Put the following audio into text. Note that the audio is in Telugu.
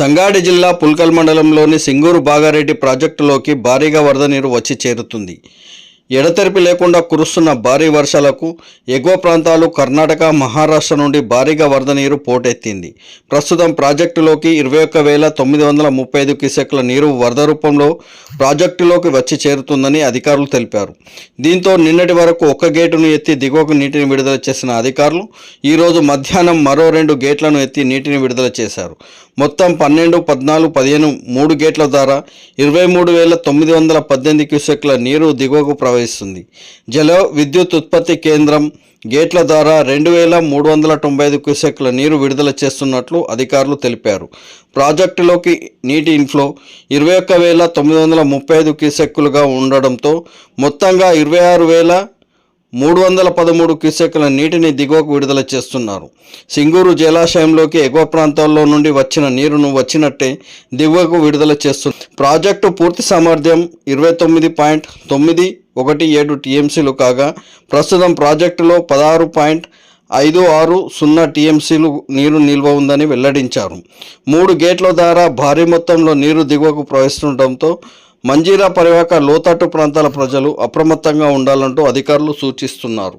సంగారెడ్డి జిల్లా పుల్కల్ మండలంలోని సింగూరు బాగారెడ్డి ప్రాజెక్టులోకి భారీగా వరద నీరు వచ్చి చేరుతుంది. ఎడతెరిపి లేకుండా కురుస్తున్న భారీ వర్షాలకు ఎగువ ప్రాంతాలు కర్ణాటక మహారాష్ట్ర నుండి భారీగా వరద నీరు పోటెత్తింది. ప్రస్తుతం ప్రాజెక్టులోకి ఇరవై ఒక్క వేల తొమ్మిది వందల ముప్పై ఐదు క్యూసెక్ల నీరు వరద రూపంలో ప్రాజెక్టులోకి వచ్చి చేరుతుందని అధికారులు తెలిపారు. దీంతో నిన్నటి వరకు ఒక్క గేటును ఎత్తి దిగువకు నీటిని విడుదల చేసిన అధికారులు ఈరోజు మధ్యాహ్నం మరో రెండు గేట్లను ఎత్తి నీటిని విడుదల చేశారు. మొత్తం పన్నెండు పద్నాలుగు పదిహేను మూడు గేట్ల ద్వారా ఇరవై మూడు వేల తొమ్మిది వందల పద్దెనిమిది క్యూసెక్ల నీరు దిగువకు నిర్వహిస్తుంది జలో విద్యుత్ ఉత్పత్తి కేంద్రం గేట్ల ద్వారా రెండు వేల మూడు వందల తొంభై ఐదు క్యూసెక్ల నీరు విడుదల చేస్తున్నట్లు అధికారులు తెలిపారు. ప్రాజెక్టులోకి నీటి ఇన్ఫ్లో ఇరవై ఒక్క వేల తొమ్మిది వందల ముప్పై ఐదు క్యూసెక్కులుగా ఉండడంతో మొత్తంగా ఇరవై ఆరు వేల మూడు వందల పదమూడు క్యూసెక్ల నీటిని దిగువకు విడుదల చేస్తున్నారు. సింగూరు జలాశయంలోకి ఎగువ ప్రాంతాల్లో నుండి వచ్చిన నీరును వచ్చినట్టే దిగువకు విడుదల చేస్తుంది ప్రాజెక్టు పూర్తి సామర్థ్యం ఇరవై తొమ్మిది పాయింట్ తొమ్మిది ఒకటి ఏడు టీఎంసీలు కాగా ప్రస్తుతం ప్రాజెక్టులో పదహారు పాయింట్ ఐదు ఆరు సున్నా టీఎంసీలు నీరు నిల్వ ఉందని వెల్లడించారు. మూడు గేట్ల ద్వారా భారీ మొత్తంలో నీరు దిగువకు ప్రవహిస్తుండటంతో మంజీరా పరివాక లోతట్టు ప్రాంతాల ప్రజలు అప్రమత్తంగా ఉండాలంటూ అధికారులు సూచిస్తున్నారు.